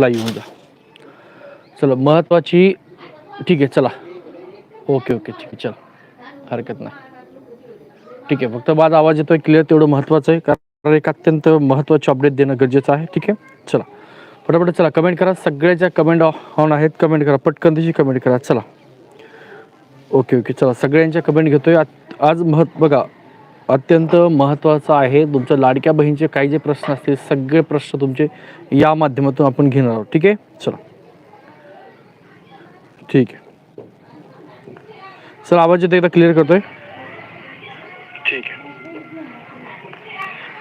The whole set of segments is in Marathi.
लाईव्ह होऊन जा. चला महत्त्वाची ठीक आहे चला. ओके ओके ठीक आहे चला. हरकत नाही. ठीक आहे फक्त माझा आवाज येतोय क्लिअर तेवढं महत्त्वाचं आहे. कारण एक अत्यंत महत्त्वाची अपडेट देणं गरजेचं आहे ठीक आहे? चला. फटाफट चला कमेंट करा. सगळ्याच्या कमेंट ऑन आहेत कमेंट करा. पटकन तशी कमेंट करा. चला. ओके ओके चला. सगळ्यांच्या कमेंट घेतोय. आज महत्त्व बघा अत्यंत महत्त्वाचं आहे. तुमच्या लाडक्या बहीणचे काही जे प्रश्न असतील सगळे प्रश्न तुमचे या माध्यमातून आपण घेणार आहोत. ठीक आहे? चला. ठीक आहे. चला आवाज येतो एकदा क्लिअर करतोय? ठीक आहे.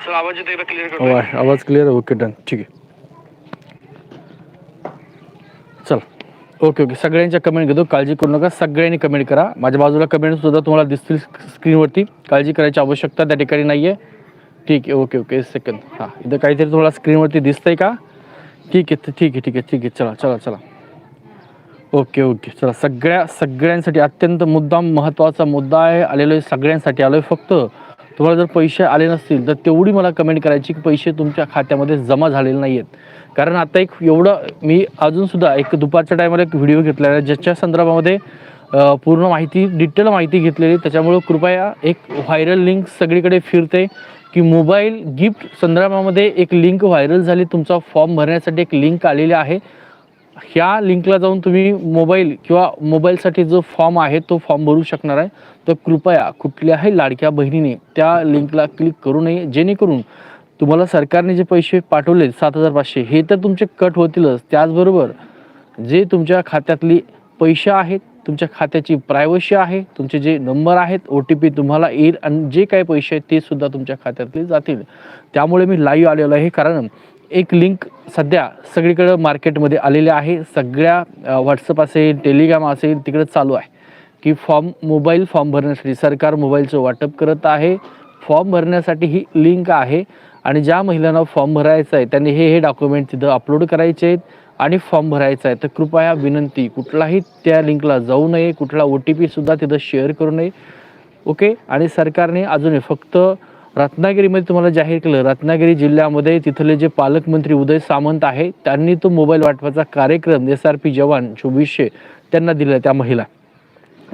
चला आवाज येतो एकदा क्लिअर करतोय? आवाज क्लिअर ओके डन ठीक आहे चला ओके ओके. सगळ्यांच्या कमेंट घेतो. काळजी करू नका. सगळ्यांनी कमेंट करा. माझ्या बाजूला कमेंट सुद्धा तुम्हाला दिसतील स्क्रीनवरती काळजी करायची आवश्यकता त्या ठिकाणी नाही आहे ठीक आहे ओके ओके. सेकंद हां इथं काहीतरी तुम्हाला स्क्रीनवरती दिसतंय का? ठीक आहे ठीक आहे ठीक आहे ठीक आहे. चला चला चला. Okay okay. चला सगळ्या सगळ्यांसाठी अत्यंत मुद्दाम महत्त्वाचा मुद्दा आहे. आलेलो आहे सगळ्यांसाठी. आलो आहे फक्त तुम्हाला जर पैसे आले नसतील तर तेवढी मला कमेंट करायची की पैसे तुमच्या खात्यामध्ये जमा झालेले नाही आहेत कारण आता एक एवढं मी अजूनसुद्धा एक दुपारच्या टायमाला एक व्हिडिओ घेतलेला आहे ज्याच्या संदर्भामध्ये पूर्ण माहिती डिटेल माहिती घेतलेली. त्याच्यामुळं कृपया एक व्हायरल लिंक सगळीकडे फिरते की मोबाईल गिफ्ट संदर्भामध्ये एक लिंक व्हायरल झाली. तुमचा फॉर्म भरण्यासाठी एक लिंक आलेली आहे. ह्या लिंकला जाऊन तुम्ही मोबाईल किंवा मोबाईलसाठी जो फॉर्म आहे तो फॉर्म भरू शकणार आहे. तर कृपया कुठल्याही लाडक्या बहिणीने त्या लिंकला क्लिक करू नये जेणेकरून तुम्हाला सरकारने जे पैसे पाठवले सात हजार पाचशे हे तर तुमचे कट होतीलच. त्याचबरोबर जे तुमच्या खात्यातली पैसे आहेत तुमच्या खात्याची प्रायव्हसी आहे तुमचे जे नंबर आहेत ओ टी पी तुम्हाला येईल आणि जे काही पैसे आहेत ते सुद्धा तुमच्या खात्यातले जातील. त्यामुळे मी लाईव्ह आलेलो आहे कारण एक लिंक सध्या सगळीकडं मार्केटमध्ये आलेले आहे. सगळ्या व्हॉट्सअप असेल टेलिग्राम असेल तिकडे चालू आहे. की फॉर्म मोबाईल फॉर्म भरण्यासाठी सरकार मोबाईलचं वाटप करत आहे. फॉर्म भरण्यासाठी ही लिंक आहे आणि ज्या महिलांना फॉर्म भरायचा आहे त्यांनी हे हे डॉक्युमेंट तिथं अपलोड करायचे आहेत आणि फॉर्म भरायचा आहे. तर कृपया विनंती कुठलाही त्या लिंकला जाऊ नये कुठला ओ टी पीसुद्धा तिथं शेअर करू नये. ओके? आणि सरकारने अजूनही फक्त रत्नागिरीमध्ये तुम्हाला जाहीर केलं. रत्नागिरी जिल्ह्यामध्ये तिथले जे पालकमंत्री उदय सामंत आहे त्यांनी तो मोबाईल वाटपाचा कार्यक्रम एस आर पी जवान चोवीसशे त्यांना दिला त्या महिला.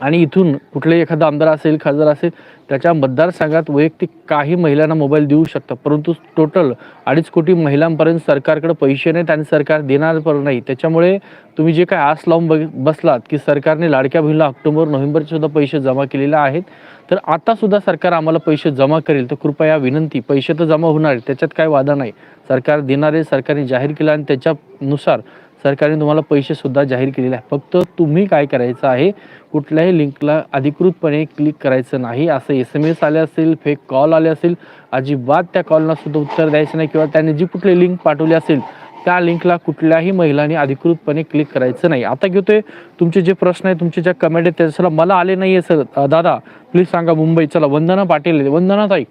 आणि इथून कुठलाही एखादा आमदार असेल खासदार असेल त्याच्या मतदारसंघात वैयक्तिक काही महिलांना मोबाईल देऊ शकतात. परंतु टोटल अडीच कोटी महिलांपर्यंत सरकारकडे पैसे नाहीत आणि सरकार देणार पण नाही. त्याच्यामुळे तुम्ही जे काय आस लावून बघ बसलात की सरकारने लाडक्या बहिणीला ऑक्टोबर नोव्हेंबरचे सुद्धा पैसे जमा केलेले आहेत. तर आता सुद्धा सरकार आम्हाला पैसे जमा करेल. तर कृपया विनंती पैसे तर जमा होणार त्याच्यात काय वादा नाही. सरकार देणारे सरकारने जाहीर केलं आणि त्याच्यानुसार सरकारने तुम्हाला पैसेसुद्धा जाहीर केलेले आहे फक्त तुम्ही काय करायचं आहे कुठल्याही लिंकला अधिकृतपणे क्लिक करायचं नाही. असं एस एम एस आले असेल फेक कॉल आले असेल अजिबात त्या कॉलला सुद्धा उत्तर द्यायचं नाही किंवा त्यांनी जी कुठली लिंक पाठवली असेल त्या लिंकला कुठल्याही महिलांनी अधिकृतपणे क्लिक करायचं नाही. आता घेतोय तुमचे जे प्रश्न आहे तुमचे ज्या कमेंट आहेत त्याच्याला मला आले नाही आहे सर दादा प्लीज सांगा मुंबई. चला वंदना पाटील वंदना ताई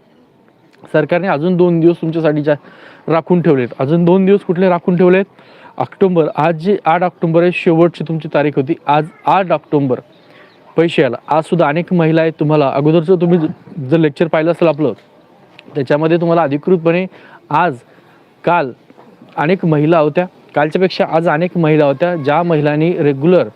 सरकारने अजून दोन दिवस तुमच्यासाठी जा राखून ठेवलेत अजून दोन दिवस कुठले राखून ठेवलेत? ऑक्टोंबर आज जे आठ ऑक्टोंबर आहे शेवटची तुमची तारीख होती. आज आठ ऑक्टोंबर. पैसे आला आज सुद्धा अनेक महिला आहेत तुम्हाला. अगोदरचं तुम्ही जर लेक्चर पाहिलं असेल आपलं त्याच्यामध्ये तुम्हाला अधिकृतपणे आज काल अनेक महिला होत्या. कालच्यापेक्षा आज अनेक महिला होत्या ज्या महिलांनी रेग्युलर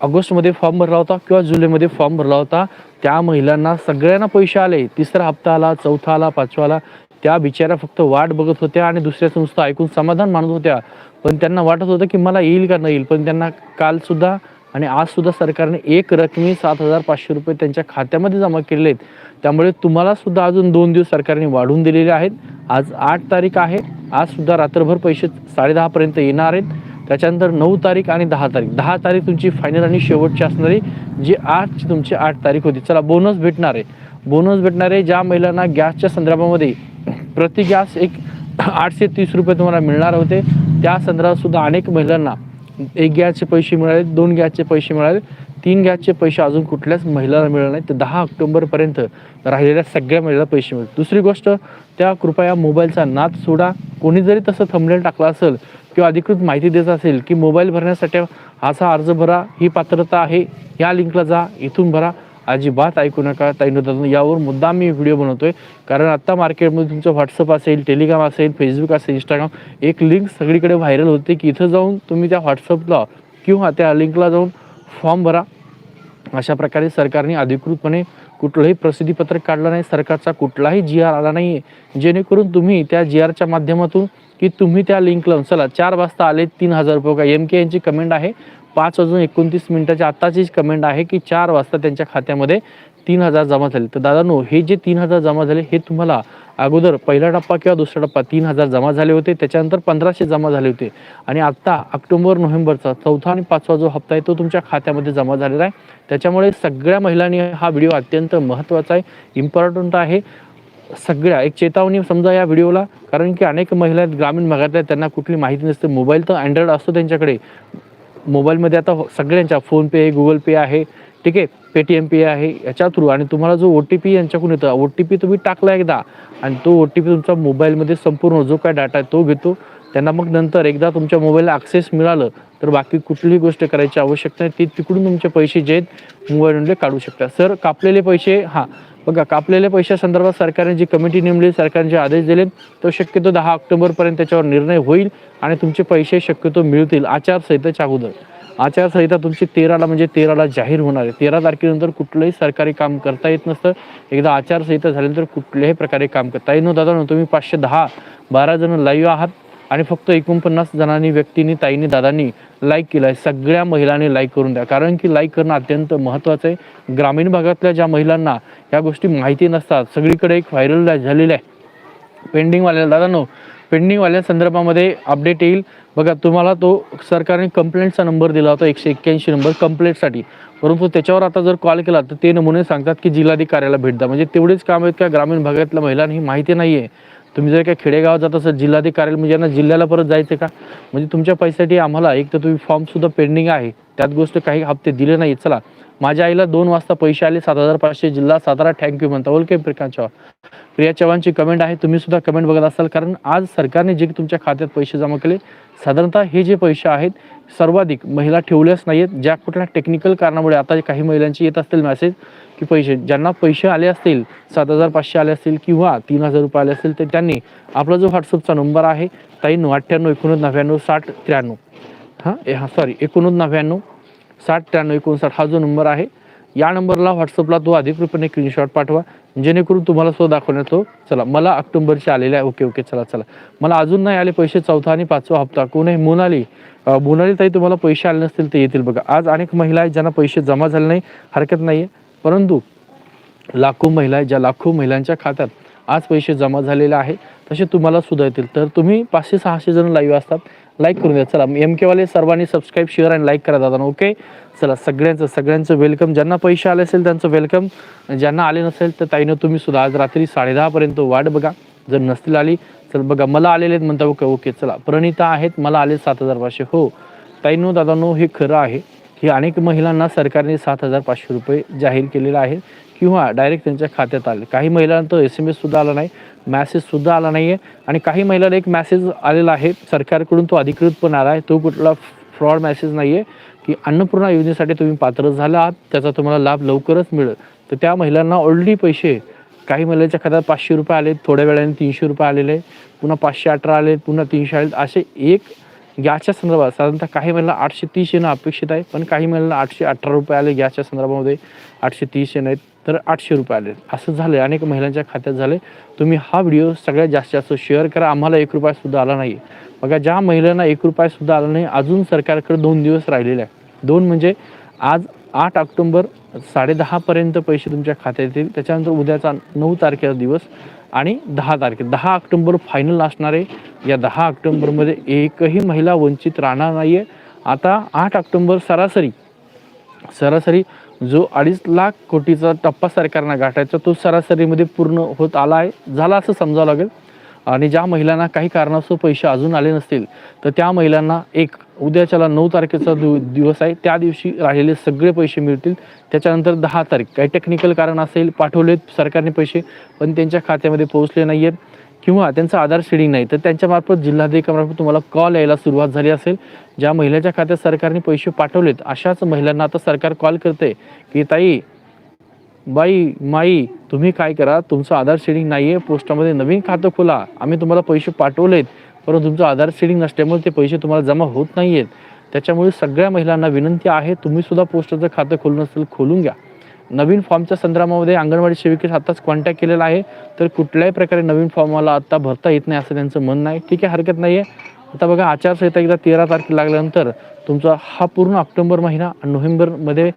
ऑगस्टमध्ये फॉर्म भरला होता किंवा जुलैमध्ये फॉर्म भरला होता. त्या महिलांना सगळ्यांना पैसे आले. तिसरा हप्ता आला चौथा आला पाचवा आला. त्या बिचाऱ्या फक्त वाट बघत होत्या आणि दुसऱ्याचं नुसतं ऐकून समाधान मानत होत्या. पण त्यांना वाटत होतं की मला येईल का नाही येईल. पण त्यांना कालसुद्धा आणि आजसुद्धा सरकारने एक रकमी सात हजार पाचशे रुपये त्यांच्या खात्यामध्ये जमा केलेले आहेत. त्यामुळे तुम्हाला सुद्धा अजून दोन दिवस सरकारने वाढवून दिलेले आहेत. आज आठ तारीख आहे. आज सुद्धा रात्रभर पैसे साडेदहापर्यंत येणार आहेत. त्याच्यानंतर नऊ तारीख आणि दहा तारीख. दहा तारीख तुमची फायनल आणि शेवटची असणारी जी आठची तुमची आठ तारीख होती. चला बोनस भेटणार आहे. बोनस भेटणार आहे ज्या महिलांना गॅसच्या संदर्भामध्ये प्रति गॅस एक आठशे तीस रुपये तुम्हाला मिळणार होते. त्या संदर्भात सुद्धा अनेक महिलांना एक गॅसचे पैसे मिळाले दोन गॅसचे पैसे मिळाले तीन गॅसचे पैसे अजून कुठल्याच महिलांना मिळाले नाही तर दहा ऑक्टोबरपर्यंत राहिलेल्या सगळ्या महिलेला पैसे मिळतील दुसरी गोष्ट त्या कृपया मोबाईलचा नाद सोडा. कोणी जरी तसं थंबनेल टाकला असेल किंवा अधिकृत माहिती देत असेल की मोबाईल भरण्यासाठी असा अर्ज भरा ही पात्रता आहे या लिंकला जा इथून भरा. अजिबात ऐकू नका ताई दादा यावर मुद्दाम मी व्हिडिओ बनवतोय. कारण आत्ता मार्केटमध्ये तुमचं व्हॉट्सअप असेल टेलिग्राम असेल फेसबुक असेल इंस्टाग्राम एक लिंक सगळीकडे व्हायरल होते की इथं जाऊन तुम्ही त्या व्हॉट्सअपला किंवा त्या लिंकला जाऊन फॉर्म भरा. अशा प्रकारे सरकारने अधिकृतपणे कुठलंही प्रसिद्धीपत्रक काढलं नाही. सरकारचा कुठलाही जी आर आला नाही आहे जेणेकरून तुम्ही त्या जी आरच्या माध्यमातून की तुम्ही त्या लिंकला चला. चार वाजता आले तीन हजार रुपये का एम के यांची कमेंट आहे. पाच वाजून एकोणतीस मिनिटाची आत्ताचीच कमेंट आहे की चार वाजता त्यांच्या खात्यामध्ये तीन हजार जमा झाले. तर दादानो हे जे तीन हजार जमा झाले हे तुम्हाला अगोदर पहिला टप्पा किंवा दुसरा टप्पा तीन हजार जमा झाले होते त्याच्यानंतर पंधराशे जमा झाले होते. आणि आत्ता ऑक्टोबर नोव्हेंबरचा चौथा आणि पाचवा जो हप्ता आहे तो तुमच्या खात्यामध्ये जमा झालेला आहे. त्याच्यामुळे सगळ्या महिलांनी हा व्हिडिओ अत्यंत महत्त्वाचा आहे इम्पॉर्टंट आहे. सगळ्या एक चेतावणी समजा या व्हिडिओला कारण की अनेक महिला ग्रामीण भागातल्या त्यांना कुठली माहिती नसते. मोबाईल तर अँड्रॉइड असतो त्यांच्याकडे. मोबाईलमध्ये आता हो- सगळ्यांच्या फोनपे गुगल पे आहे ठीक आहे? पेटीएम पे आहे याच्या थ्रू आणि तुम्हाला जो ओ टी पी यांच्याकडून येतो ओ टी पी तुम्ही टाकला एकदा आणि तो ओ टी पी तुमचा मोबाईलमध्ये संपूर्ण जो काय डाटा आहे तो घेतो. त्यांना मग नंतर एकदा तुमच्या मोबाईलला ॲक्सेस मिळालं तर बाकी कुठलीही गोष्ट करायची आवश्यकता नाही. ती तिकडून तुमचे पैसे जे आहेत मोबाईलमध्ये काढू शकता. सर कापलेले पैसे हां बघा कापलेल्या पैशा संदर्भात सरकारने जी कमिटी नेमली सरकारने जे आदेश दिले तो शक्यतो दहा ऑक्टोबरपर्यंत त्याच्यावर निर्णय होईल आणि तुमचे पैसे शक्यतो मिळतील आचारसंहितेच्या अगोदर. आचारसंहिता तुमची तेराला म्हणजे तेराला जाहीर होणार आहे. तेरा तारखेनंतर कुठलंही सरकारी काम करता येत नसतं. एकदा आचारसंहिता झाल्यानंतर कुठल्याही प्रकारे काम करता येत दादा तुम्ही पाचशे दहा बारा जण लाईव्ह आहात. आणि फक्त एकोणपन्नास जणांनी व्यक्तींनी ताईंनी दादांनी लाईक केलं आहे सगळ्या महिलांनी लाईक करून द्या. कारण की लाईक करणं अत्यंत महत्त्वाचं आहे. ग्रामीण भागातल्या ज्या महिलांना या गोष्टी माहिती नसतात सगळीकडे एक व्हायरल झालेलं आहे. पेंडिंगवाल्या दादांनो पेंडिंगवाल्या संदर्भामध्ये अपडेट येईल. बघा तुम्हाला तो सरकारने कंप्लेंटचा नंबर दिला होता एकशे एक्क्याऐंशी नंबर कंप्लेंटसाठी परंतु त्याच्यावर आता जर कॉल केला तर ते नमुने सांगतात की जिल्हाधिकाऱ्याला भेट द्या. म्हणजे तेवढेच काम आहेत का? ग्रामीण भागातल्या महिलांना ही माहिती नाही आहे तुम्ही जर काय खेडेगावात जात असाल जिल्हाधिकारी म्हणजे यांना जिल्ह्याला परत जायचं का? म्हणजे तुमच्या पैशासाठी आम्हाला एक तर तुम्ही फॉर्मसुद्धा पेंडिंग आहे. त्यात गोष्ट काही हप्ते दिले नाही चला माझ्या आईला दोन वाजता पैसे आले सात हजार पाचशे जिल्हा सातारा थँक्यू म्हणता. ओके प्रिया चव्हाण. प्रिया चव्हाणची कमेंट आहे. तुम्ही सुद्धा कमेंट बघत असाल कारण आज सरकारने जे तुमच्या खात्यात पैसे जमा केले साधारणतः हे जे पैसे आहेत सर्वाधिक महिला ठेवल्याच नाहीत ज्या कुठल्या टेक्निकल कारणामुळे आता काही महिलांची येत असतील मेसेज की पैसे ज्यांना पैसे आले असतील सात हजार पाचशे आले असतील किंवा तीन हजार रुपये आले असतील तर त्यांनी आपला जो व्हॉट्सअपचा नंबर आहे ताईनो अठ्ठ्याण्णव एकोणीस नव्याण्णव साठ त्र्याण्णव. हां ए हां सॉरी एकोणीस नव्याण्णव साठ त्र्याण्णव एकोणसाठ हा जो नंबर आहे या नंबरला व्हॉट्सअपला तो अधिकृतपणे स्क्रीनशॉट पाठवा जेणेकरून तुम्हाला सो दाखवण्यात येतो चला मला ऑक्टोबरचे आलेले आहे ओके ओके चला चला. मला अजून नाही आले पैसे चौथा आणि पाचवा हप्ता. कोण आहे? मोनाली. मोनाली ताई तुम्हाला पैसे आले नसतील ते येतील बघा. आज अनेक महिला आहेत ज्यांना पैसे जमा झाले नाही हरकत नाही आहे परंतु लाखो महिला आहेत ज्या लाखो महिलांच्या खात्यात आज पैसे जमा झालेले आहे तसे तुम्हाला सुद्धा येतील तर तुम्ही पाचशे सहाशे जण लाईव्ह असतात. लाईक करून द्या. चला एम केवाले सर्वांनी सबस्क्राईब शेअर आणि लाईक करा दादा ओके चला सगळ्यांचं सगळ्यांचं वेलकम ज्यांना पैसे आले असेल त्यांचं वेलकम ज्यांना आले नसेल तर ताईनं तुम्ही सुद्धा आज रात्री साडेदहापर्यंत वाट बघा. जर नसतील आली चल बघा मला आलेले आहेत म्हणता ओके ओके चला. प्रणिता आहेत मला आले सात हजार पाचशे. हो. ताईनो दादानो हे खरं आहे. की अनेक महिलांना सरकारने सात हजार पाचशे रुपये जाहीर केलेले आहे किंवा डायरेक्ट त्यांच्या खात्यात आले. काही महिलांना तर एस एम एससुद्धा आला नाही मॅसेजसुद्धा आला नाही आहे आणि काही महिलांना एक मॅसेज आलेला आहे सरकारकडून तो अधिकृत पण आला आहे. तो कुठला फ्रॉड मॅसेज नाही आहे की अन्नपूर्णा योजनेसाठी तुम्ही पात्र झाला आहात त्याचा तुम्हाला लाभ लवकरच मिळेल. तर त्या महिलांना ऑलरेडी पैसे काही महिलांच्या खात्यात पाचशे रुपये आले थोड्या वेळाने तीनशे रुपये आलेले पुन्हा पाचशे अठरा आले पुन्हा तीनशे आले असे एक गॅसच्या संदर्भात साधारणतः काही महिला आठशे तीस येणं अपेक्षित आहे पण काही महिलांना आठशे अठरा रुपये आले. गॅसच्या संदर्भामध्ये आठशे तीस येणं आहेत तर आठशे रुपये आले. असं झालं अनेक महिलांच्या खात्यात झाले तुम्ही हा व्हिडिओ सगळ्यात जास्तीत जास्त शेअर करा. आम्हाला एक रुपयासुद्धा आला नाही बघा ज्या महिलांना एक रुपयासुद्धा आला नाही अजून सरकारकडे दोन दिवस राहिलेले आहे दोन म्हणजे आज आठ ऑक्टोंबर साडेदहापर्यंत पैसे तुमच्या खात्यात येतील. त्याच्यानंतर उद्याचा नऊ तारखेचा दिवस. आणि दहा तारखे दहा ऑक्टोंबर फायनल असणार आहे या दहा ऑक्टोंबरमध्ये एकही महिला वंचित राहणार नाही आहे आता आठ ऑक्टोंबर सरासरी सरासरी जो अडीच लाख कोटीचा टप्पा सरकारनं गाठायचा तो सरासरीमध्ये पूर्ण होत आला आहे. झाला असं समजावं लागेल. आणि ज्या महिलांना काही कारणास्तव पैसे अजून आले नसतील तर त्या महिलांना एक उद्याच्याला नऊ तारखेचा दिव दिवस आहे. त्या दिवशी राहिलेले सगळे पैसे मिळतील. त्याच्यानंतर दहा तारीख. काही टेक्निकल कारण असेल पाठवलेत सरकारने पैसे पण त्यांच्या खात्यामध्ये पोहोचले नाही आहेत किंवा त्यांचं आधार शेडिंग नाही तर त्यांच्यामार्फत जिल्हाधिकाऱ्यामार्फत तुम्हाला कॉल यायला सुरुवात झाली असेल. ज्या महिलेच्या खात्यात सरकारने पैसे पाठवलेत अशाच महिलांना आता सरकार कॉल करते की ताई बाई माई तुम्ही काय करा तुमचं आधार शेडिंग नाही आहे पोस्टामध्ये नवीन खातं खोला. आम्ही तुम्हाला पैसे पाठवलेत परंतु तुमचं आधार शेडिंग नसल्यामुळे ते पैसे तुम्हाला जमा होत नाही आहेत त्याच्यामुळे सगळ्या महिलांना विनंती आहे तुम्ही सुद्धा पोस्टाचं खातं खोलून असेल खोलून घ्या. नवीन फॉर्मच्या संदर्भामध्ये अंगणवाडी सेविकेस आत्ताच कॉन्टॅक्ट केलेला आहे तर कुठल्याही प्रकारे नवीन फॉर्म मला आत्ता भरता येत नाही असं त्यांचं म्हणणं आहे. ठीक आहे हरकत नाही आहे आता बघा आचारसंहिता एकदा तेरा तारखेला लागल्यानंतर तुमचा हा पूर्ण ऑक्टोबर महिना आणि नोव्हेंबरमध्ये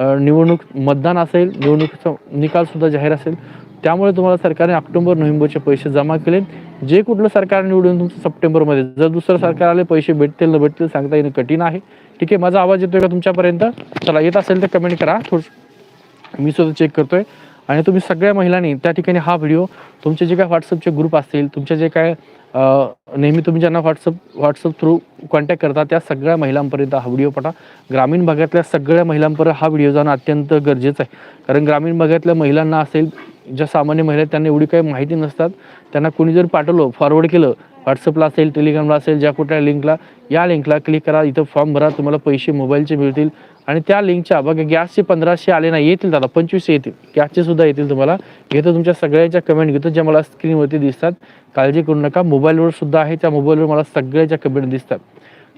निवडणूक मतदान असेल निवडणुकीचा निकालसुद्धा जाहीर असेल त्यामुळे तुम्हाला सरकारने ऑक्टोबर नोव्हेंबरचे पैसे जमा केले. जे कुठलं सरकार निवडून तुमचं सप्टेंबरमध्ये जर दुसरं सरकार आले पैसे भेटतील न भेटतील सांगता येणं कठीण आहे. ठीक आहे माझा आवाज येतोय का तुमच्यापर्यंत? चला येत असेल तर कमेंट करा. थोडं मी सुद्धा चेक करतोय. आणि तुम्ही सगळ्या महिलांनी त्या ठिकाणी हा व्हिडिओ तुमचे जे काय व्हॉट्सअपचे ग्रुप असतील तुमचे जे काय नेहमी तुम्ही ज्यांना व्हॉट्सअप व्हॉट्सअप थ्रू कॉन्टॅक्ट करता त्या सगळ्या महिलांपर्यंत हा व्हिडिओ पटा ग्रामीण भागातल्या सगळ्या महिलांपर्यंत हा व्हिडिओ जाणं अत्यंत गरजेचं आहे. कारण ग्रामीण भागातल्या महिलांना असेल ज्या सामान्य महिला त्यांना एवढी काही माहिती नसतात. त्यांना कोणी जर पाठवलं फॉरवर्ड केलं व्हॉट्सअपला असेल टेलिग्रामला असेल ज्या कुठल्या लिंकला या लिंकला क्लिक करा. इथं फॉर्म भरा तुम्हाला पैसे मोबाईलचे मिळतील. आणि त्या लिंकच्या बघा गॅसचे पंधराशे आले नाही येतील दादा पंचवीसशे येतील. गॅसचे सुद्धा येतील तुम्हाला. घेतो तुमच्या सगळ्याच्या कमेंट घेतो ज्या मला स्क्रीनवरती दिसतात. काळजी करू नका. मोबाईलवर सुद्धा आहे त्या मोबाईलवर मला सगळ्याच्या कमेंट दिसतात.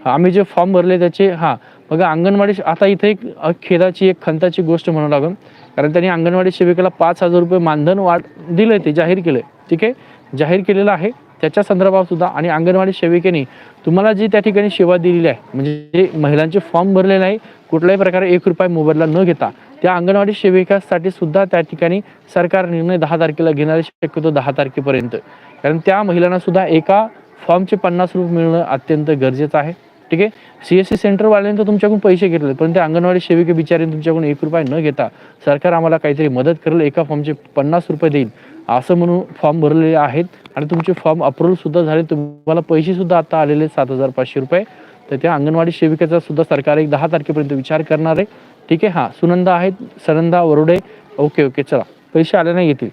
आम्ही जे फॉर्म भरले त्याचे हां बघा अंगणवाडी आता इथे एक खेदाची एक खंताची गोष्ट म्हणावं लागेल. कारण त्यांनी अंगणवाडी सेविकेला पाच हजार रुपये मानधन वाढ दिलं ते जाहीर केलं ठीक आहे? जाहीर केलेलं आहे. त्याच्या संदर्भात सुद्धा आणि अंगणवाडी सेविकेने तुम्हाला जी त्या ठिकाणी सेवा दिलेली आहे म्हणजे जे महिलांचे फॉर्म भरलेले आहे कुठल्याही प्रकारे एक रुपये मोबदला न घेता त्या अंगणवाडी सेविकासाठी सुद्धा त्या ठिकाणी सरकार निर्णय दहा तारखेला घेणारे शक्यतो दहा तारखेपर्यंत. कारण त्या महिलांना सुद्धा एका फॉर्मचे पन्नास रुपये मिळणं अत्यंत गरजेचं आहे. ठीक आहे? सी एस सी सेंटरवाल्यांनी तर तुमच्याकडून पैसे घेतले पण त्या अंगणवाडी सेविके बिचारे तुमच्याकडून एक रुपये न घेता सरकार आम्हाला काहीतरी मदत करेल एका फॉर्मचे पन्नास रुपये देईल असं म्हणून फॉर्म भरलेले आहेत. आणि तुमचे फॉर्म अप्रूव्ह सुद्धा झाले. तुम्हाला पैसे सुद्धा आता आलेले सात हजार पाचशे रुपये. तर त्या अंगणवाडी सेविकेचा सुद्धा सरकार एक दहा तारखेपर्यंत विचार करणार आहे. ठीक आहे? हां सुनंदा आहेत. सरंदा वरुडे. Okay okay. चला. पैसे आले नाही येतील.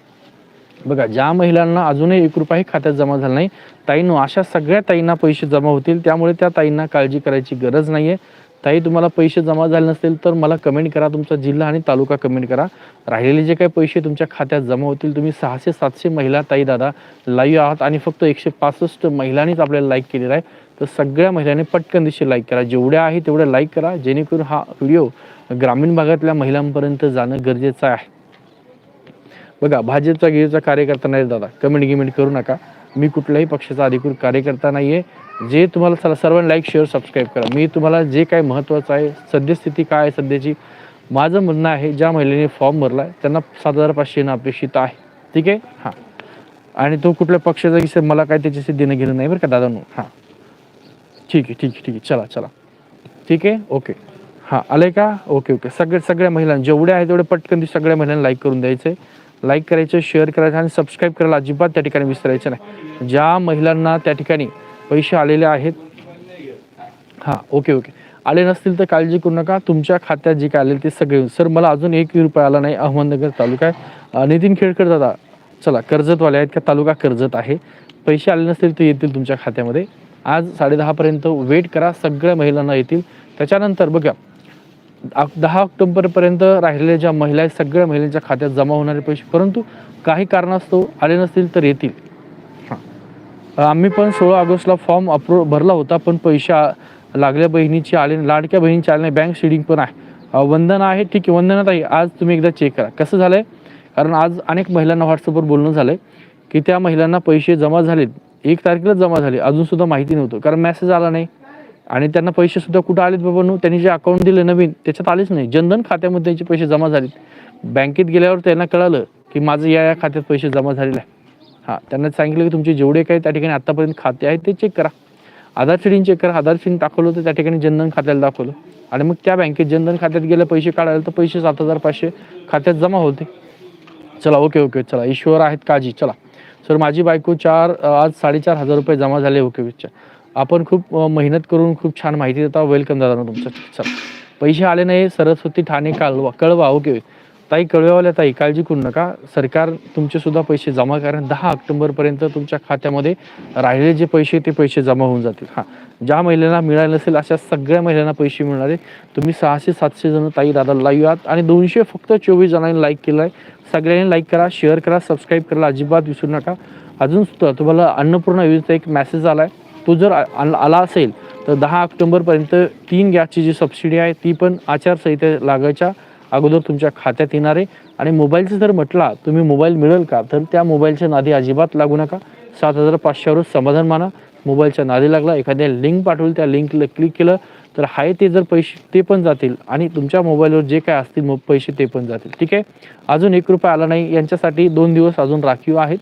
बघा ज्या महिलांना अजूनही एक रुपयाही खात्यात जमा झाला नाही ताईंनो अशा सगळ्या ताईंना पैसे जमा होतील. त्यामुळे त्या ताईंना काळजी करायची गरज नाही आहे ताई तुम्हाला पैसे जमा झाले नसतील तर मला कमेंट करा. तुमचा जिल्हा आणि तालुका कमेंट करा. राहिलेले जे काही पैसे तुमच्या खात्यात जमा होतील तुम्ही सहाशे सातशे महिला ताई दादा लाईव्ह आहात आणि फक्त एकशे पासष्ट महिलांनीच आपल्याला लाईक केलेला आहे. तर सगळ्या महिलांनी पटकन दिवशी लाईक करा. जेवढ्या आहे तेवढ्या लाईक करा. जेणेकरून हा व्हिडिओ ग्रामीण भागातल्या महिलांपर्यंत जाणं गरजेचं आहे. बघा भाजपचा गिरीचा कार्यकर्ता नाही दादा. कमेंट गिमेंट करू नका. मी कुठल्याही पक्षाचा अधिकृत कार्यकर्ता नाही आहे जे तुम्हाला चला सर्वांना लाईक शेअर सबस्क्राईब करा. मी तुम्हाला जे काय महत्त्वाचं आहे सद्यस्थिती काय आहे सध्याची माझं म्हणणं आहे ज्या महिलेने फॉर्म भरला आहे त्यांना सात हजार पाचशे येणं अपेक्षित आहे. ठीक आहे? हां. आणि तो कुठल्या पक्षाचा की मला काय त्याच्याशी देणं घेणं नाही बरं का दादा हां. ठीक आहे ठीक आहे ठीक आहे. चला चला. ठीक आहे? ओके. हां. आले का? Okay okay. सगळे सगळ्या महिलांना जेवढे आहेत तेवढे पटकन ती सगळ्या महिलांना लाईक करून द्यायचं. लाईक करायचं शेअर करायचं आणि सबस्क्राईब करायला अजिबात त्या ठिकाणी विसरायचं नाही. ज्या महिलांना त्या ठिकाणी पैसे आलेले आहेत. हां ओके ओके. आले नसतील तर काळजी करू नका. तुमच्या खात्यात जे काय आले ते सगळे येऊन. सर मला अजून एक रुपया आला नाही. अहमदनगर तालुका आहे. नितीन खेडकर दादा चला कर्जतवाले आहेत का? तालुका कर्जत आहे. पैसे आले नसतील तर येतील तुमच्या खात्यामध्ये. आज साडेदहापर्यंत वेट करा. सगळ्या महिलांना येतील. त्याच्यानंतर बघा दहा ऑक्टोबरपर्यंत राहिलेल्या ज्या महिला आहेत सगळ्या महिलांच्या खात्यात जमा होणारे पैसे. परंतु काही कारणास्तव आले नसतील तर येतील. आम्ही पण सोळा ऑगस्टला फॉर्म अप्रूव्ह भरला होता पण पैसे लागल्या बहिणीचे आले लाडक्या बहिणीचे आले नाही बँक शिडिंग पण आहे. वंदना आहे ठीक आहे वंदना ताई आज तुम्ही एकदा चेक करा. कसं झालं आहे कारण आज अनेक महिलांना व्हॉट्सअपवर बोलणं झालं आहे की त्या महिलांना पैसे जमा झालेत. एक तारखेला जमा झाले अजूनसुद्धा माहिती नव्हतं कारण मेसेज आला नाही. आणि त्यांना पैसेसुद्धा कुठं आलेत बाबा? नो त्यांनी जे अकाउंट दिलं नवीन त्याच्यात आलेच नाही. जनधन खात्यामध्ये त्यांचे पैसे जमा झालेत. बँकेत गेल्यावर त्यांना कळालं की माझं या या खात्यात पैसे जमा झालेले आहे हां त्यांना सांगितलं की तुमचे जेवढे काही त्या ठिकाणी आतापर्यंत खाते आहेत ते चेक करा. आधार फिडिंग चेक करा. आधार फिडिंग दाखवलं तर त्या ठिकाणी जनधन खात्याला दाखवलं. आणि मग त्या बँकेत जनधन खात्यात गेलं पैसे काढायला तर पैसे सात हजार पाचशे खात्यात जमा होते. चला ओके ओके चला. ईश्वर आहेत काजी चला. सर माझी बायको चार आज साडेचार हजार रुपये जमा झाले ओके विचार आपण खूप मेहनत करून खूप छान माहिती देता वेलकम दादा तुमचं. चला. पैसे आले नाही सरस्वती ठाणे कळवा कळवा ओके ताई कळव्यावाल्या ताई काळजी करू नका. सरकार तुमचे सुद्धा पैसे जमा करा दहा ऑक्टोबरपर्यंत तुमच्या खात्यामध्ये राहिलेले जे पैसे ते पैसे जमा होऊन जातील. हां. ज्या महिलांना मिळाले नसेल अशा सगळ्या महिलांना पैसे मिळणार आहे तुम्ही सहाशे सातशे जण ताई दादा लाईव्ह आहात. आणि दोनशे फक्त चोवीस जणांनी लाईक केलं आहे सगळ्यांनी लाईक करा शेअर करा सबस्क्राईब करायला अजिबात विसरू नका. अजून सुद्धा तुम्हाला अन्नपूर्णा योजनेचा एक मेसेज आला आहे तो जर आला असेल तर दहा ऑक्टोबरपर्यंत तीन गॅसची जी सबसिडी आहे ती पण आचारसंहिता लागायच्या. अगोदर तुमच्या खात्यात येणार. आहे आणि मोबाईलचं जर म्हटला तुम्ही मोबाईल मिळेल का? तर त्या मोबाईलच्या नादी अजिबात लागू नका. सात हजार पाचशेवरच समाधान माना. मोबाईलच्या नादी लागला एखाद्या लिंक पाठवली त्या लिंकला क्लिक केलं तर हाय ते जर पैसे ते पण जातील. आणि तुमच्या मोबाईलवर जे काय असतील मग पैसे ते पण जातील. ठीक आहे? अजून एक रुपया आला नाही. यांच्यासाठी दोन दिवस अजून राखीव आहेत.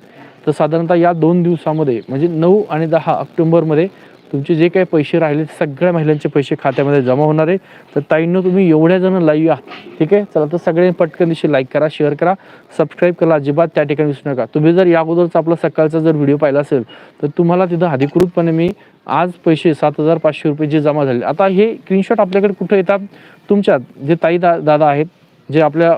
तर साधारणतः या दोन दिवसामध्ये म्हणजे नऊ आणि दहा ऑक्टोबरमध्ये तुमचे जे काही पैसे राहिले ते सगळ्या महिलांचे पैसे खात्यामध्ये जमा होणार आहे. तर ताईंनो तुम्ही एवढ्या जण लाईव्ह आहात ठीक आहे? चला तर सगळे पटकन दिवशी लाईक करा शेअर करा सबस्क्राईब करा. अजिबात त्या ठिकाणी विसरू नका. तुम्ही जर या अगोदरचा आपला सकाळचा जर व्हिडिओ पाहिला असेल तर तुम्हाला तिथं अधिकृतपणे मी आज पैसे सात हजार पाचशे रुपये जे जमा झाले. आता हे स्क्रीनशॉट आपल्याकडे कुठं येतात? तुमच्यात. जे ताई दा दादा आहेत जे आपल्या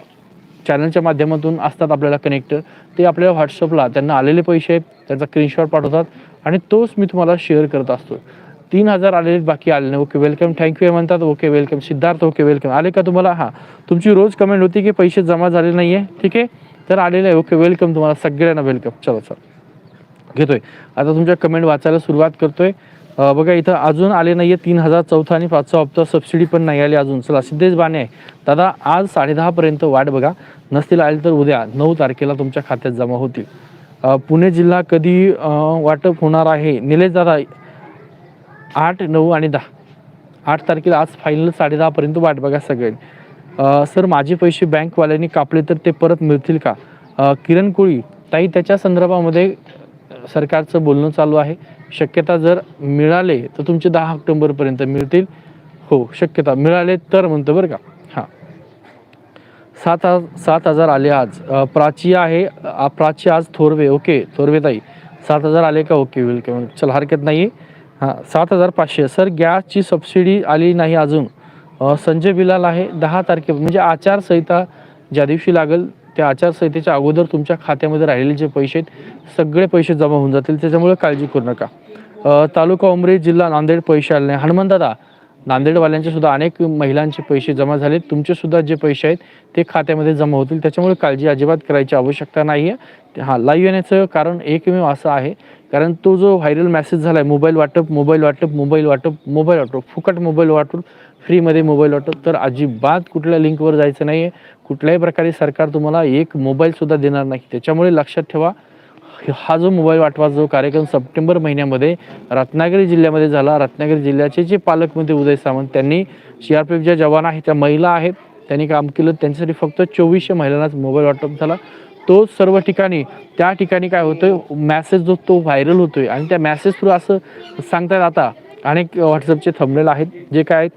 चॅनलच्या माध्यमातून असतात आपल्याला कनेक्ट ते आपल्या व्हॉट्सअपला त्यांना आलेले पैसे आहेत त्याचा स्क्रीनशॉट पाठवतात. आणि तोच मी तुम्हाला शेअर करत असतो तीन हजार आलेले बाकी आले नाही. ओके वेलकम थँक्यू म्हणतात. Okay welcome Siddharth okay welcome आले का तुम्हाला? हां. तुमची रोज कमेंट होती की पैसे जमा झाले नाही आहे ठीक आहे? तर आलेले आहे. ओके वेलकम तुम्हाला. सगळ्यांना वेलकम चला चला. घेतोय. आता तुमच्या कमेंट वाचायला सुरुवात करतोय. बघा इथं अजून आले नाहीये तीन हजार चौथा आणि पाचचा हप्ता. सबसिडी पण नाही आली अजून. चला सिद्धेश बाने आहे. दादा आज साडेदहापर्यंत वाट बघा. नसतील आले तर उद्या नऊ तारखेला तुमच्या खात्यात जमा होतील. पुणे जिल्हा कधी वाटप होणार आहे? निलेश दादा आठ नऊ आणि दहा. आठ तारखेला आज फायनल साडेदहापर्यंत वाट बघा सगळे. सर माझे पैसे बँकवाल्यांनी कापले तर ते परत मिळतील का? किरण कोळी ताई त्याच्या संदर्भामध्ये सरकारचं बोलणं चालू आहे. शक्यता जर मिळाले तर तुमचे दहा ऑक्टोबरपर्यंत मिळतील. हो शक्यता मिळाले तर म्हणतो बरं का. सात सात हजार आले आज. प्राची आहे प्राची आज थोरवे. ओके थोरवे ताई सात हजार आले का? ओके वेलकम चल हरकत नाही हां सात हजार पाचशे. सर गॅसची सबसिडी आली नाही अजून. संजय बिलाल आहे दहा तारखे. म्हणजे आचारसंहिता ज्या दिवशी लागेल त्या आचारसंहितेच्या अगोदर तुमच्या खात्यामध्ये राहिलेले जे पैसे आहेत सगळे पैसे जमा होऊन जातील. त्याच्यामुळे काळजी करू नका. तालुका उमरे जिल्हा नांदेड पैसे आले नाही. हनुमंतदादा नांदेडवाल्यांचे सुद्धा अनेक महिलांचे पैसे जमा झाले. तुमचे सुद्धा जे पैसे आहेत ते खात्यामध्ये जमा होतील. त्याच्यामुळे काळजी अजिबात करायची आवश्यकता नाही आहे हां लाईव्ह येण्याचं कारण एकमेव असं आहे. कारण तो जो व्हायरल मेसेज झाला आहे मोबाईल वाटप मोबाईल वाटप मोबाईल वाटप मोबाईल वाटप फुकट मोबाईल वाटप फ्रीमध्ये मोबाईल वाटप तर अजिबात कुठल्या लिंकवर जायचं नाही आहे कुठल्याही प्रकारे सरकार तुम्हाला एक मोबाईलसुद्धा देणार नाही. त्याच्यामुळे लक्षात ठेवा हा जो मोबाईल वाटवा जो कार्यक्रम सप्टेंबर महिन्यामध्ये रत्नागिरी जिल्ह्यामध्ये झाला. रत्नागिरी जिल्ह्याचे जे पालकमंत्री उदय सामंत त्यांनी सी आर पी एफ ज्या जवान आहेत त्या महिला आहेत त्यांनी काम केलं. त्यांच्यासाठी फक्त चोवीसशे महिलांनाच मोबाईल वाटप झाला. तो सर्व ठिकाणी त्या ठिकाणी काय होतोय मॅसेज जो तो व्हायरल होतोय आणि त्या मॅसेज थ्रू असं सांगतात आता अनेक व्हॉट्सअपचे थंबनेल आहेत जे काय आहेत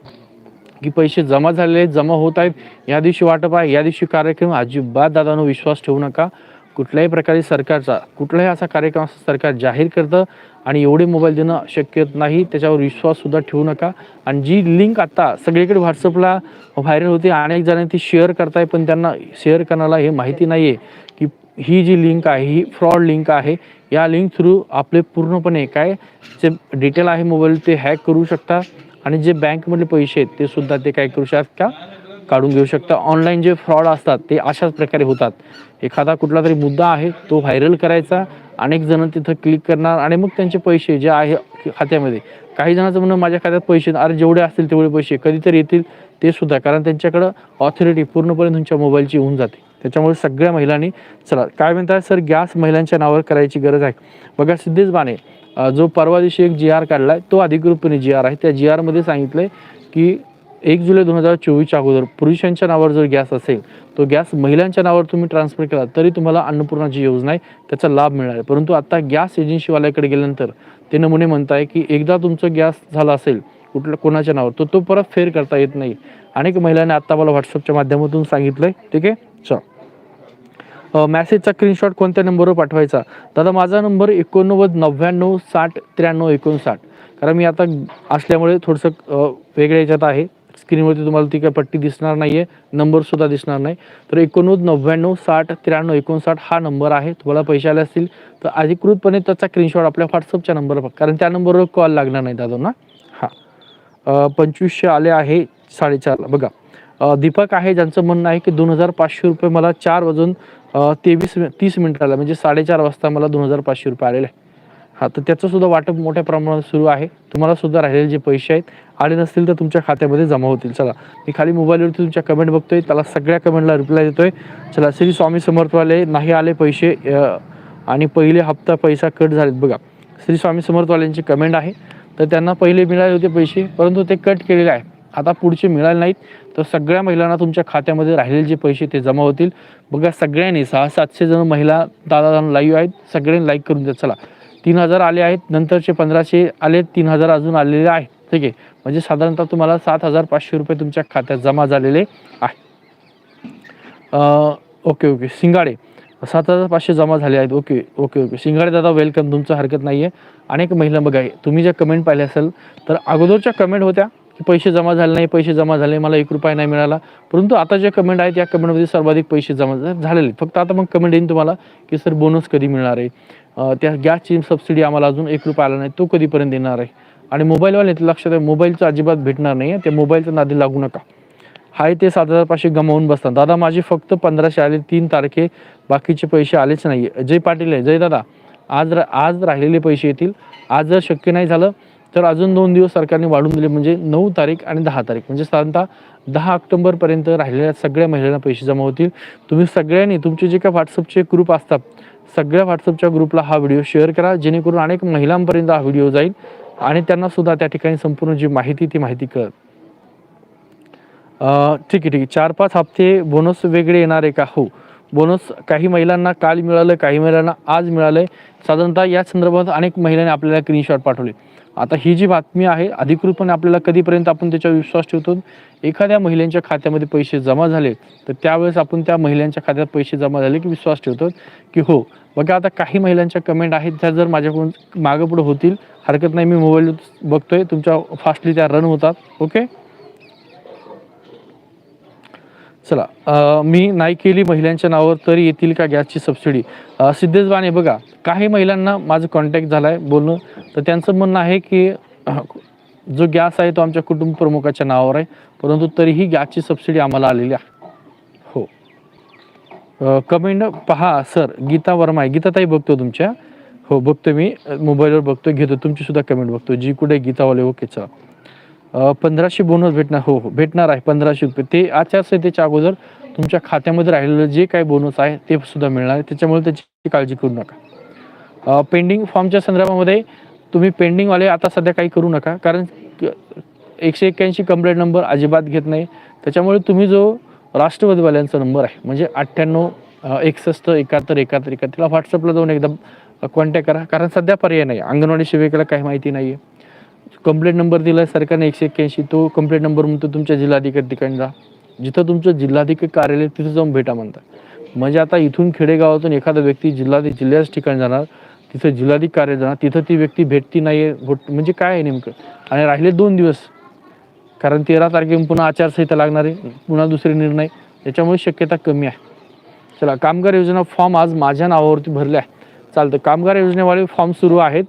की पैसे जमा झालेले आहेत जमा होत आहेत. या दिवशी वाटप आहे या दिवशी कार्यक्रम अजिबात दादानो विश्वास ठेवू नका. कुठल्याही प्रकारे सरकारचा कुठलाही असा कार्यक्रम सरकार जाहीर करतं आणि एवढे मोबाईल देणं शक्य नाही त्याच्यावर विश्वाससुद्धा ठेवू नका. आणि जी लिंक आता सगळीकडे व्हॉट्सअपला व्हायरल होते अनेक जणांनी ती शेअर करताय पण त्यांना शेअर करण्याला हे माहिती नाही आहे की ही जी लिंक आहे ही फ्रॉड लिंक आहे या लिंक थ्रू आपले पूर्णपणे काय जे डिटेल आहे मोबाईल ते हॅक करू शकता. आणि जे बँकमधले पैसे आहेत ते सुद्धा ते काय करू शकतात का काढून घेऊ शकता. ऑनलाईन जे फ्रॉड असतात ते अशाच प्रकारे होतात. एखादा कुठला तरी मुद्दा आहे तो व्हायरल करायचा. अनेक जण तिथं क्लिक करणार आणि मग त्यांचे पैसे जे आहे खात्यामध्ये. काही जणांचं म्हणणं माझ्या खात्यात पैसे अरे जेवढे असतील तेवढे पैसे. कधीतरी येतील ते सुद्धा. कारण त्यांच्याकडं ऑथॉरिटी पूर्णपणे तुमच्या मोबाईलची होऊन जाते. त्याच्यामुळे सगळ्या महिलांनी चला. काय म्हणतात सर गॅस महिलांच्या नावावर करायची गरज आहे. बघा सिद्धेश बाने जो परवा दिवशी एक जी आर काढला आहे तो अधिकृतपणे जी आर आहे. त्या जी आरमध्ये सांगितलं आहे की एक जुलै दोन हजार चोवीसच्या अगोदर पुरुषांच्या नावावर जर गॅस असेल तो गॅस महिलांच्या नावावर तुम्ही ट्रान्सफर केला तरी तुम्हाला अन्नपूर्णाची योजना आहे त्याचा लाभ मिळणार आहे. परंतु आता गॅस एजन्सीवाल्याकडे गेल्यानंतर ते नमुने म्हणताय की एकदा तुमचं गॅस झाला असेल कुठल्या कोणाच्या नावावर तर तो परत फेर करता येत नाही. अनेक महिलांनी आत्ता मला व्हॉट्सअपच्या माध्यमातून सांगितलं आहे ठीक आहे? चल. मॅसेजचा स्क्रीनशॉट कोणत्या नंबरवर पाठवायचा? दादा माझा नंबर एकोणनव्वद नव्याण्णव साठ त्र्याण्णव एकोणसाठ. कारण मी आता असल्यामुळे थोडंसं वेगळ्या याच्यात आहे. स्क्रीनवरती तुम्हाला ती काय पट्टी दिसणार नाही आहे नंबरसुद्धा दिसणार नाही. तर एकोणनव्वद नव्याण्णव साठ त्र्याण्णव एकोणसाठ हा नंबर आहे. तुम्हाला पैसे आले असतील तर अधिकृतपणे त्याचा स्क्रीनशॉट आपल्या व्हॉट्सअपच्या नंबरवर कारण त्या नंबरवर कॉल लागणार नाही दादांना. हां. पंचवीसशे आले आहे साडेचारला बघा. दीपक आहे ज्यांचं म्हणणं आहे की दोन हजार पाचशे रुपये मला चार वाजून तेवीस तीस मिनिटाला म्हणजे साडेचार वाजता मला दोन हजार पाचशे रुपये आलेले आहे हा तर त्याचं सुद्धा वाटप मोठ्या प्रमाणात सुरू आहे. तुम्हाला सुद्धा राहिलेले जे पैसे आहेत आले नसतील तर तुमच्या खात्यामध्ये जमा होतील. चला मी खाली मोबाईलवरती तुमच्या कमेंट बघतोय. त्याला सगळ्या कमेंटला रिप्लाय देतोय. चला श्री स्वामी समर्थवाले नाही आले पैसे आणि पहिले हप्ता पैसा कट झालेत. बघा श्री स्वामी समर्थवाल्यांची कमेंट आहे. तर त्यांना पहिले मिळाले होते पैसे परंतु ते कट केलेले आहे. आता पुढचे मिळाले नाहीत. तर सगळ्या महिलांना तुमच्या खात्यामध्ये राहिलेले जे पैसे ते जमा होतील. बघा सगळ्यांनी सहा सातशे जण महिला दादा लाईव्ह आहेत. सगळ्यांनी लाईक करून द्या. चला तीन हजार आले आहेत नंतरचे पंधराशे आले तीन हजार अजून आलेले आहेत. ठीक आहे. म्हणजे साधारणतः तुम्हाला सात हजार पाचशे रुपये तुमच्या खात्यात जमा झालेले आहे. Okay okay. सिंगाडे सात हजार पाचशे जमा झाले आहेत. Okay okay okay. शिंगाडे दादा वेलकम तुमचं हरकत नाही आहे अनेक महिला बघा तुम्ही ज्या कमेंट पाहिल्या असेल तर अगोदरच्या कमेंट होत्या की पैसे जमा झाले नाही पैसे जमा झाले मला एक रुपया नाही मिळाला. परंतु आता ज्या कमेंट आहेत या कमेंटमध्ये सर्वाधिक पैसे जमा झालेले फक्त आता मग कमेंट येईन तुम्हाला की सर बोनस कधी मिळणार आहे? त्या गॅसची सबसिडी आम्हाला अजून एक रुपया आला नाही तो कधीपर्यंत येणार आहे? आणि मोबाईलवाले लक्षात आहे मोबाईलचं अजिबात भेटणार नाही आहे त्या मोबाईलचं नादी लागू नका. हाय ते सात हजार पाचशे गमावून बसतात. दादा माझे फक्त पंधराशे आले तीन तारखे बाकीचे पैसे आलेच नाही जय पाटील आहे. जय दादा. आज रा- आज राहिलेले पैसे येतील. आज जर शक्य नाही झालं तर अजून दोन दिवस सरकारने वाढून दिले म्हणजे नऊ तारीख आणि दहा तारीख. म्हणजे साधारणतः दहा ऑक्टोबरपर्यंत राहिलेल्या सगळ्या महिलांना पैसे जमा होतील. तुम्ही सगळ्यांनी तुमचे जे काय व्हॉट्सअपचे ग्रुप असतात सगळ्या व्हॉट्सअपच्या ग्रुपला हा व्हिडिओ शेअर करा जेणेकरून अनेक महिलांपर्यंत हा व्हिडिओ जाईल आणि त्यांना सुद्धा त्या ठिकाणी संपूर्ण जी माहिती ती माहिती कळ ठीक आहे ठीक आहे. चार पाच हप्ते बोनस वेगळे येणार आहे का? हो. बोनस काही महिलांना काल मिळालं काही महिलांना आज मिळालं आहे साधारणतः या संदर्भात अनेक महिलांनी आपल्याला स्क्रीनशॉट पाठवले. आता ही जी बातमी आहे अधिकृतपणे आपल्याला कधीपर्यंत आपण त्याच्यावर विश्वास ठेवतो? एखाद्या महिलांच्या खात्यामध्ये पैसे जमा झाले तर त्यावेळेस आपण त्या महिलांच्या खात्यात पैसे जमा झाले की विश्वास ठेवतो की हो बघा आता काही महिलांच्या कमेंट आहेत त्या जर माझ्याकडून मागं पुढं होतील हरकत नाही मी मोबाईल बघतोय तुमच्या फास्टली त्या रन होतात ओके चला मी नाही केली महिलांच्या नावावर तरी येतील का गॅसची सबसिडी? सिद्धेश बाने बघा काही महिलांना माझं कॉन्टॅक्ट झाला आहे बोलणं तर त्यांचं म्हणणं आहे की जो गॅस आहे तो आमच्या कुटुंब प्रमुखाच्या नावावर आहे परंतु तरीही गॅसची सबसिडी आम्हाला आलेली आहे. हो. कमेंट पहा सर गीता वर्मा आहे. गीताताई बघतो तुमच्या? हो बघतो मी. मोबाईलवर बघतो घेतो तुमची सुद्धा कमेंट बघतो जी कुठे गीतावाले ओके चला. पंधराशे बोनस भेटणार हो हो भेटणार आहे पंधराशे रुपये. ते आचारसंहितेच्या अगोदर तुमच्या खात्यामध्ये राहिलेलं जे काही बोनस आहे ते सुद्धा मिळणार आहे. त्याच्यामुळे त्याची काळजी करू नका. पेंडिंग फॉर्मच्या संदर्भामध्ये तुम्ही पेंडिंगवाले आता सध्या काही करू नका. कारण एकशे एक्क्याऐंशी कंप्लेंट नंबर अजिबात घेत नाही. त्याच्यामुळे तुम्ही जो राष्ट्रवादीवाल्यांचा नंबर आहे म्हणजे अठ्ठ्याण्णव एकसष्ट एकाहत्तर एकाहत्तर एकाहत्तरला व्हॉट्सअपला जाऊन एकदा कॉन्टॅक्ट करा. कारण सध्या पर्याय नाही. अंगणवाडी सेविकेला काही माहिती नाही आहे कंप्लेंट नंबर दिला आहे सरकारने एकशे एक्क्याऐंशी. तो कंप्लेंट नंबर म्हणतो तुमच्या जिल्हाधिकारी ठिकाणी जा. जिथं तुमचं जिल्हाधिकारी कार्यालय तिथं जाऊन भेटा म्हणतात. म्हणजे आता इथून खेडेगावातून एखादा व्यक्ती जिल्हा जिल्ह्याच ठिकाणी जाणार तिथं जिल्हाधिकारी कार्यालय जाणार तिथं ती व्यक्ती भेटती नाही आहे म्हणजे काय आहे नेमकं? आणि राहिले दोन दिवस. कारण तेरा तारखेला पुन्हा आचारसंहिता लागणार आहे पुन्हा दुसरे निर्णय. त्याच्यामुळे शक्यता कमी आहे. चला कामगार योजना फॉर्म आज माझ्या नावावरती भरले आहे चालतं. कामगार योजनेवाले फॉर्म सुरू आहेत.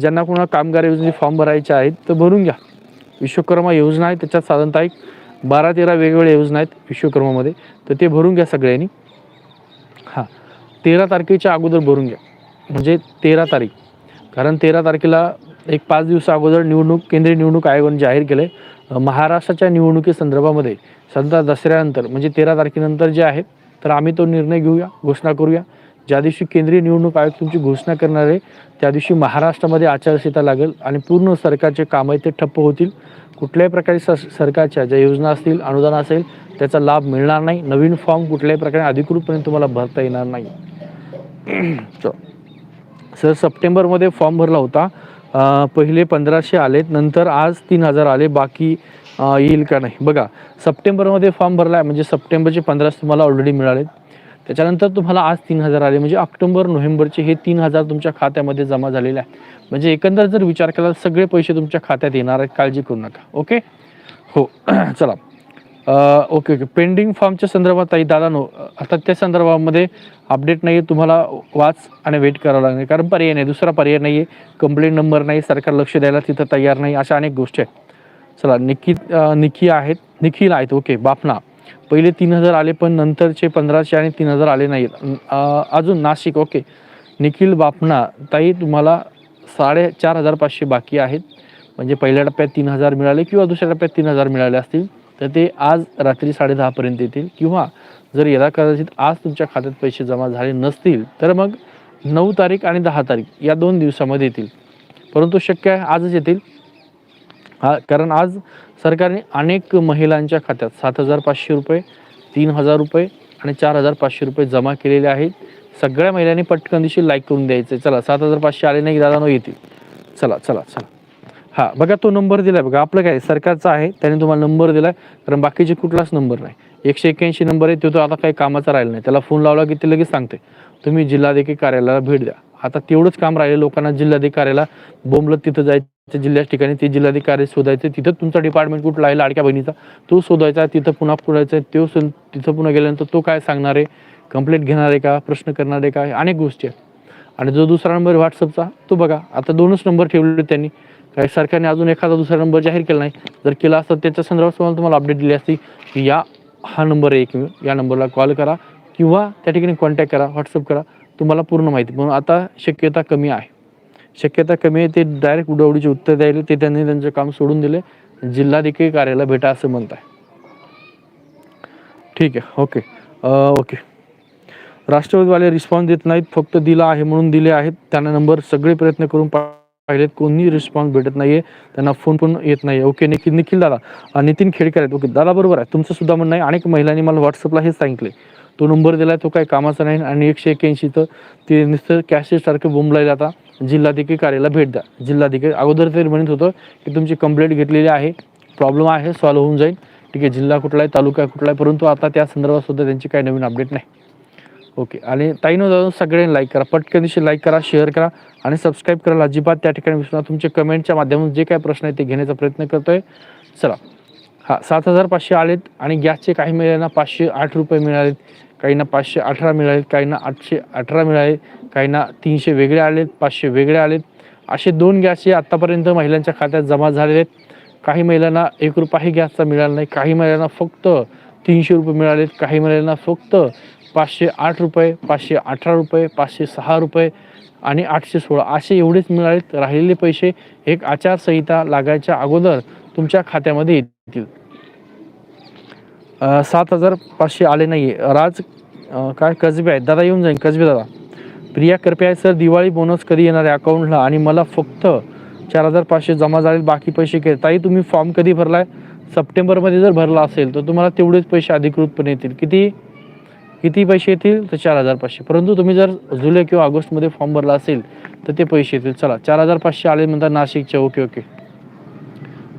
ज्यांना कोणा कामगार योजने फॉर्म भरायचे आहेत तर भरून घ्या. विश्वकर्मा योजना आहे त्याच्यात साधारणतः एक बारा तेरा वेगवेगळ्या योजना आहेत विश्वकर्मामध्ये. तर ते भरून घ्या सगळ्यांनी. हां. तेरा तारखेच्या अगोदर भरून घ्या. म्हणजे तेरा तारीख. कारण तेरा तारखेला एक पाच दिवसा अगोदर निवडणूक केंद्रीय निवडणूक आयोगाने जाहीर केले महाराष्ट्राच्या निवडणुकीसंदर्भामध्ये सध्या दसऱ्यानंतर म्हणजे तेरा तारखेनंतर जे आहे तर आम्ही तो निर्णय घेऊया घोषणा करूया. ज्या दिवशी केंद्रीय निवडणूक आयोग तुमची घोषणा करणार आहे त्या दिवशी महाराष्ट्रामध्ये आचारसंहिता लागेल आणि पूर्ण सरकारचे काम आहे ते ठप्प होतील. कुठल्याही प्रकारे स सरकारच्या ज्या योजना असतील अनुदान असेल त्याचा लाभ मिळणार नाही. नवीन फॉर्म कुठल्याही प्रकारे अधिकृतपणे तुम्हाला भरता येणार नाही. चल. सर सप्टेंबरमध्ये फॉर्म भरला होता. पहिले पंधराशे आलेत नंतर आज तीन हजार आले बाकी येईल का नाही? बघा सप्टेंबरमध्ये फॉर्म भरला आहे म्हणजे सप्टेंबरचे पंधराशे तुम्हाला ऑलरेडी मिळालेत. त्याच्यानंतर तुम्हाला आज तीन हजार आले. म्हणजे ऑक्टोबर नोव्हेंबरचे हे तीन हजार तुमच्या खात्यामध्ये जमा झालेले आहे. म्हणजे एकंदर जर विचार केला तर सगळे पैसे तुमच्या खात्यात येणार आहेत. काळजी करू नका. ओके हो. चला. ओके ओके पेंडिंग फॉर्मच्या संदर्भात ताई दादा नो आता त्या संदर्भामध्ये अपडेट नाही आहे तुम्हाला वाच आणि वेट करावं लागणार कारण पर्याय नाही. दुसरा पर्याय नाही आहे कंप्लेंट नंबर नाही. सरकार लक्ष द्यायला तिथं तयार नाही. अशा अनेक गोष्टी आहेत. चला निकी निखी आहेत. निखिल आहेत. ओके बापना. पहिले तीन हजार आले पण नंतरचे पंधराशे आणि तीन हजार आले नाहीत. अजून नाशिक ओके. निखिल बापना ताई तुम्हाला साडे चार हजार पाचशे बाकी आहेत. म्हणजे पहिल्या टप्प्यात तीन हजार मिळाले किंवा दुसऱ्या टप्प्यात तीन हजार मिळाले असतील तर ते आज रात्री साडेदहापर्यंत येतील. किंवा जर यदा कदाचित आज तुमच्या खात्यात पैसे जमा झाले नसतील तर मग नऊ तारीख आणि दहा तारीख या दोन दिवसामध्ये येतील. परंतु शक्य आहे आजच येतील. हा कारण आज सरकारने अनेक महिलांच्या खात्यात सात हजार पाचशे रुपये तीन हजार रुपये आणि चार हजार पाचशे रुपये जमा केलेले आहेत. सगळ्या महिलांनी पटकन दिवशी लाईक करून द्यायचे चला सात हजार पाचशे आले नाही दादा नो येतील. चला चला चला. हा बघा तो नंबर दिलाय. बघा आपलं काय सरकारचा आहे त्याने तुम्हाला नंबर दिलाय. कारण बाकीचे कुठलाच नंबर नाही. एकशे एक्क्याऐंशी नंबर आहे तो तो आता काही कामाचा राहिला नाही. त्याला फोन लावला की ते लगेच सांगते तुम्ही जिल्हाधिकारी कार्यालयाला भेट द्या. आता तेवढंच काम राहिले लोकांना जिल्हाधिकाऱ्याला बोंबलत तिथं जायचं जिल्ह्याच्या ठिकाणी ते जिल्हाधिकारी शोधायचे. तिथं तुमचा डिपार्टमेंट कुठला आहे लाडक्या बहिणीचा? तो शोधायचा तिथं पुन्हा पुढायचा तो तिथं पुन्हा गेल्यानंतर तो काय सांगणार आहे? कंप्लेंट घेणार आहे का? प्रश्न करणार आहे का? अनेक गोष्टी आहेत. आणि जो दुसरा नंबर व्हॉट्सअपचा तो बघा. आता दोनच नंबर ठेवले त्यांनी. काही सरकारने अजून एखादा दुसरा नंबर जाहीर केला नाही. जर केला असता त्याच्या संदर्भात तुम्हाला तुम्हाला अपडेट दिली असती की या हा नंबर आहे एकमेव. या नंबरला कॉल करा किंवा त्या ठिकाणी कॉन्टॅक्ट करा व्हॉट्सअप करा. तुम्हाला पूर्ण माहिती. म्हणून आता शक्यता कमी आहे. शक्यता कमी आहे. ते डायरेक्ट उडवडीचे उत्तर द्यायला. ते त्यांनी त्यांचं काम सोडून दिले. जिल्हाधिकारी कार्यालय भेटा असं म्हणत आहे ठीक आहे. ओके ओके राष्ट्रवादीवाले रिस्पॉन्स देत नाहीत. फक्त दिला आहे म्हणून दिले आहेत. त्यांना नंबर सगळे प्रयत्न करून पाहिलेत. कोणी रिस्पॉन्स भेटत नाहीये. त्यांना फोन पण येत नाही ओके निखिल निखिल दादा. नितीन खेडकर आहेत ओके दादा बरोबर आहे. तुमचं सुद्धा म्हणणं आहे. अनेक महिलांनी मला व्हॉट्सअपला हेच सांगितले तो नंबर दिला तो काही कामाचा नाही. आणि एकशे एक्क्याऐंशी तर ते नुसतं कॅशेट सारखं बोंबलायला आता. जिल्हाधिकारी कार्यालयाला भेट द्या. जिल्हाधिकारी अगोदर तरी म्हणत होतं की तुमची कंप्लेंट घेतलेली आहे प्रॉब्लेम आहे सॉल्व्ह होऊन जाईल. ठीक आहे जिल्हा कुठला आहे तालुका कुठला आहे परंतु आता त्या संदर्भात सुद्धा त्यांची काही नवीन अपडेट नाही. ओके आणि ताईनं जाऊन सगळ्यांनी लाईक करा. पटकन दिवशी लाईक करा शेअर करा आणि सबस्क्राईब करायला अजिबात त्या ठिकाणी विसरू नका. तुमचे कमेंटच्या माध्यमातून जे काही प्रश्न आहे ते घेण्याचा प्रयत्न करतोय. चला. हां सात हजार पाचशे आलेत आणि गॅसचे काही महिलांना पाचशे आठ रुपये मिळालेत. काहींना पाचशे अठरा मिळाले काहींना आठशे अठरा मिळाले काहींना तीनशे वेगळे आलेत पाचशे वेगळे आलेत असे दोन गॅस हे आत्तापर्यंत महिलांच्या खात्यात जमा झालेले आहेत. काही महिलांना एक रुपयाही गॅसचा मिळाला नाही. काही महिलांना फक्त तीनशे रुपये मिळालेत काही महिलांना फक्त पाचशे आठ रुपये पाचशे अठरा रुपये पाचशे सहा रुपये आणि आठशे सोळा असे एवढेच मिळालेत. राहिलेले पैसे एक आचारसंहिता लागायच्या अगोदर तुमच्या खात्यामध्ये येतील. सात हजार पाचशे आले नाही राज काय कसबे आहेत? दादा येऊन जाईन. कसबे दादा. प्रिया कृपया आहे सर. दिवाळी बोनस कधी येणार आहे अकाउंटला आणि मला फक्त चार हजार पाचशे जमा झाले बाकी पैसे केले. ताई तुम्ही फॉर्म कधी भरला आहे सप्टेंबरमध्ये जर भरला असेल तर तुम्हाला तेवढेच पैसे अधिकृतपणे येतील. किती? किती पैसे येतील? तर चार हजार पाचशे. परंतु तुम्ही जर जुलै किंवा ऑगस्टमध्ये फॉर्म भरला असेल तर ते पैसे येतील. चला चार हजार पाचशे आले म्हणतात नाशिकचे. Okay okay.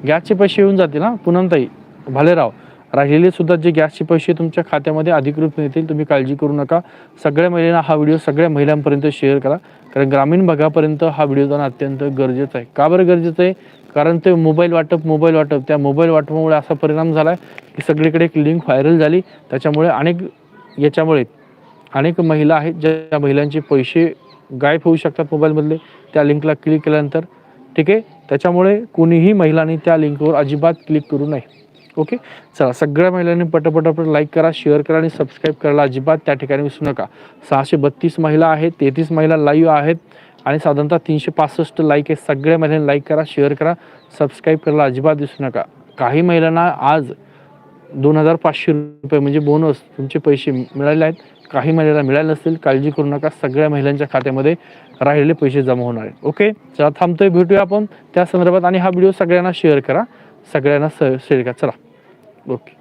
गॅसचे पैसे येऊन जातील ना पूनमताई भालेराव. राहिलेले सुद्धा जे गॅसचे पैसे तुमच्या खात्यामध्ये अधिकृत येतील तुम्ही काळजी करू नका. सगळ्या महिलांना हा व्हिडिओ सगळ्या महिलांपर्यंत शेअर करा. कारण ग्रामीण भागापर्यंत हा व्हिडिओ जाणं अत्यंत गरजेचं आहे. का बरं गरजेचं आहे? कारण ते मोबाईल वाटप मोबाईल वाटप. त्या मोबाईल वाटपामुळे असा परिणाम झाला की सगळीकडे एक लिंक व्हायरल झाली. त्याच्यामुळे अनेक याच्यामुळे अनेक महिला आहेत ज्या महिलांचे पैसे गायब होऊ शकतात मोबाईलमधले. त्या लिंकला क्लिक केल्यानंतर ठीक आहे? त्याच्यामुळे कोणीही महिलांनी त्या लिंकवर अजिबात क्लिक करू नये. ओके चला सगळ्या महिलांनी पटापटापट लाईक करा शेअर करा आणि सबस्क्राईब करायला अजिबात त्या ठिकाणी विसरू नका. सहाशे बत्तीस महिला आहेत तेहतीस महिला लाईव्ह आहेत आणि साधारणतः तीनशे पासष्ट लाईक आहे सगळ्या महिलांनी लाईक करा शेअर करा सबस्क्राईब करायला अजिबात विसरू नका. काही महिलांना आज दोन हजार पाचशे रुपये म्हणजे बोनस तुमचे पैसे मिळाले आहेत. काही महिलांना मिळाले नसतील काळजी करू नका. सगळ्या महिलांच्या खात्यामध्ये राहिलेले पैसे जमा होणार आहेत. ओके चला थांबतोय भेटूया आपण. त्या संदर्भात आणि हा व्हिडिओ सगळ्यांना शेअर करा. सगळ्यांना शेअर करा. चला. ओके